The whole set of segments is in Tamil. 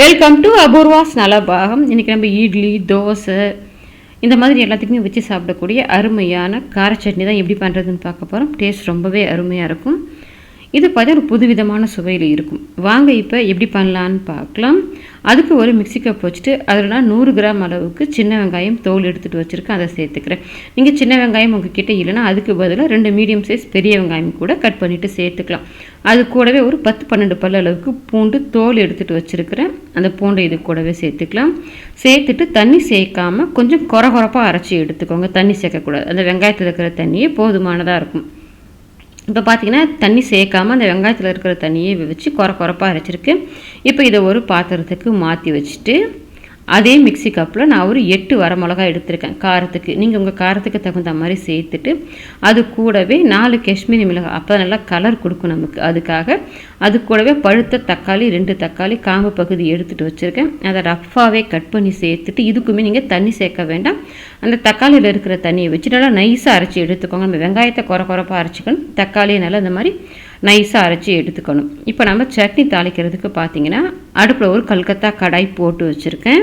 வெல்கம் டு அபூர்வாஸ் நலபாகம் இன்றைக்கி நம்ம இட்லி தோசை இந்த மாதிரி எல்லாத்துக்குமே வச்சு சாப்பிடக்கூடிய அருமையான கார சட்னி தான் எப்படி பண்ணுறதுன்னு பார்க்க போகிறோம் டேஸ்ட் ரொம்பவே அருமையாக இருக்கும். இது பார்த்தா ஒரு புதுவிதமான சுவையில் இருக்கும். வாங்க இப்போ எப்படி பண்ணலான்னு பார்க்கலாம். அதுக்கு ஒரு மிக்சி கப் வச்சுட்டு அதில் நான் நூறு கிராம் அளவுக்கு சின்ன வெங்காயம் தோல் எடுத்துகிட்டு வச்சுருக்கேன். அதை சேர்த்துக்கிறேன். நீங்கள் சின்ன வெங்காயம் உங்கள் கிட்டே இல்லைன்னா அதுக்கு பதிலாக ரெண்டு மீடியம் சைஸ் பெரிய வெங்காயம் கூட கட் பண்ணிவிட்டு சேர்த்துக்கலாம். அது கூடவே ஒரு பத்து பன்னெண்டு பல்ல அளவுக்கு பூண்டு தோல் எடுத்துகிட்டு வச்சுருக்கிறேன். அந்த பூண்டை இது கூடவே சேர்த்துக்கலாம். சேர்த்துட்டு தண்ணி சேர்க்காமல் கொஞ்சம் குறகுறப்பாக அரைச்சி எடுத்துக்கோங்க. தண்ணி சேர்க்கக்கூடாது. அந்த வெங்காயத்தில் இருக்கிற தண்ணியே போதுமானதாக இருக்கும். இப்போ பார்த்தீங்கன்னா தண்ணி சேர்க்காமல் அந்த வெங்காயத்தில் இருக்கிற தண்ணியை வச்சு குறை குறைப்பாக அரைச்சிருக்கு. இப்போ இதை ஒரு பாத்திரத்துக்கு மாற்றி வச்சுட்டு அதே மிக்சி கப்பில் நான் ஒரு எட்டு வரமிளகா எடுத்திருக்கேன். காரத்துக்கு. நீங்கள் உங்கள் காரத்துக்கு தகுந்த மாதிரி சேர்த்துட்டு அது கூடவே நாலு காஷ்மீரி மிளகாய். அப்போ நல்லா கலர் கொடுக்கும் நமக்கு. அதுக்காக அது கூடவே பழுத்த தக்காளி ரெண்டு தக்காளி காம்பு பகுதி எடுத்துகிட்டு வச்சுருக்கேன். அதை ரஃப்பாகவே கட் பண்ணி சேர்த்துட்டு இதுக்குமே நீங்கள் தண்ணி சேர்க்க வேண்டாம். அந்த தக்காளியில் இருக்கிற தண்ணியை வச்சு நல்லா நைஸாக அரைச்சி எடுத்துக்கோங்க. நம்ம வெங்காயத்தை குறை குறைப்பாக அரைச்சிக்கணும். தக்காளியை நல்லா இந்த மாதிரி நைஸாக அரைச்சி எடுத்துக்கணும். இப்போ நம்ம சட்னி தாளிக்கிறதுக்கு பார்த்தீங்கன்னா அடுப்பில் ஒரு கல்கத்தா கடாய் போட்டு வச்சுருக்கேன்.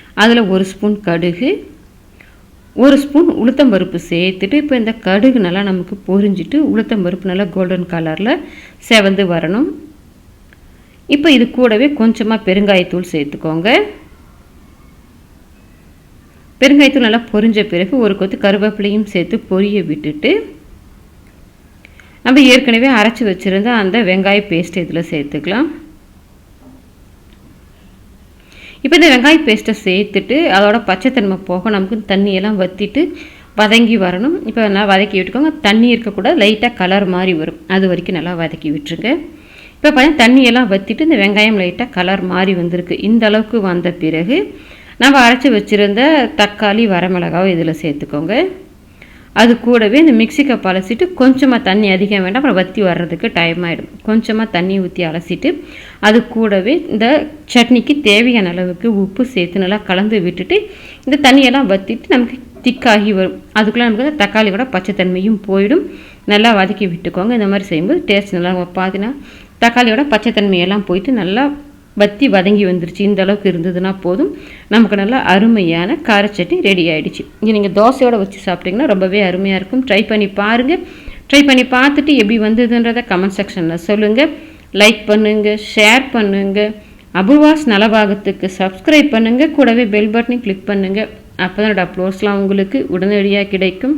அதில் ஒரு ஸ்பூன் கடுகு ஒரு ஸ்பூன் உளுத்தம்பருப்பு சேர்த்துட்டு இப்போ இந்த கடுகு நல்லா நமக்கு பொரிஞ்சிட்டு உளுத்தம்பருப்பு நல்லா கோல்டன் கலரில் செவந்து வரணும். இப்போ இது கூடவே கொஞ்சமாக பெருங்காயத்தூள் சேர்த்துக்கோங்க. பெருங்காயத்தூள் நல்லா பொரிஞ்ச பிறகு ஒரு கொத்து கருவேப்பிலையும் சேர்த்து பொரிய விட்டுட்டு நம்ம ஏற்கனவே அரைச்சி வச்சுருந்த அந்த வெங்காய பேஸ்ட் இதில் சேர்த்துக்கலாம். இப்போ இந்த வெங்காய பேஸ்ட்டை சேர்த்துட்டு அதோட பச்சைத்தன்மை போக நமக்கு தண்ணியெல்லாம் வற்றிட்டு வதங்கி வரணும். இப்போ நல்லா வதக்கி விட்டுக்கோங்க. தண்ணி இருக்கக்கூடாது லைட்டாக கலர் மாதிரி வரும். அது வரைக்கும் நல்லா வதக்கி விட்டுருங்க. இப்போ பார்த்தீங்கன்னா தண்ணியெல்லாம் வற்றிட்டு இந்த வெங்காயம் லைட்டாக கலர் மாறி வந்திருக்கு. இந்த அளவுக்கு வந்த பிறகு நம்ம அரைச்சி வச்சுருந்த தக்காளி வரமிளகாவை இதில் சேர்த்துக்கோங்க. அது கூடவே இந்த மிக்சிக்கை அலசிட்டு கொஞ்சமாக தண்ணி அதிகம் வேண்டாம் அப்புறம் வற்றி வர்றதுக்கு டைம் ஆகிடும் கொஞ்சமாக தண்ணி ஊற்றி அலசிட்டு அது கூடவே இந்த சட்னிக்கு தேவையான அளவுக்கு உப்பு சேர்த்து நல்லா கலந்து விட்டுட்டு இந்த தண்ணியெல்லாம் வற்றிட்டு நமக்கு திக்காகி வரும். அதுக்குள்ளே நமக்கு தக்காளியோட பச்சைத்தன்மையும் போயிடும். நல்லா வதக்கி விட்டுக்கோங்க. இந்த மாதிரி செய்யும்போது டேஸ்ட் நல்லா பார்த்தீங்கன்னா தக்காளியோட பச்சைத்தன்மையெல்லாம் போயிட்டு நல்லா வத்தி வதங்கி வந்துருச்சு. இந்த அளவுக்கு இருந்ததுன்னா போதும். நமக்கு நல்லா அருமையான காரச்சட்டி ரெடி ஆகிடுச்சு இது நீங்கள் தோசையோடு வச்சு சாப்பிட்டிங்கன்னா ரொம்பவே அருமையாக இருக்கும். ட்ரை பண்ணி பாருங்கள் ட்ரை பண்ணி பார்த்துட்டு எப்படி வந்ததுன்றதை கமெண்ட் செக்ஷனில் சொல்லுங்கள் லைக் பண்ணுங்கள் ஷேர் பண்ணுங்கள் அபுவாஸ் நலபாகத்துக்கு சப்ஸ்கிரைப் பண்ணுங்கள் கூடவே பெல் பட்டனையும் கிளிக் பண்ணுங்கள் அப்போ தான் அப்லோட்ஸ்லாம் உங்களுக்கு உடனடியாக கிடைக்கும்.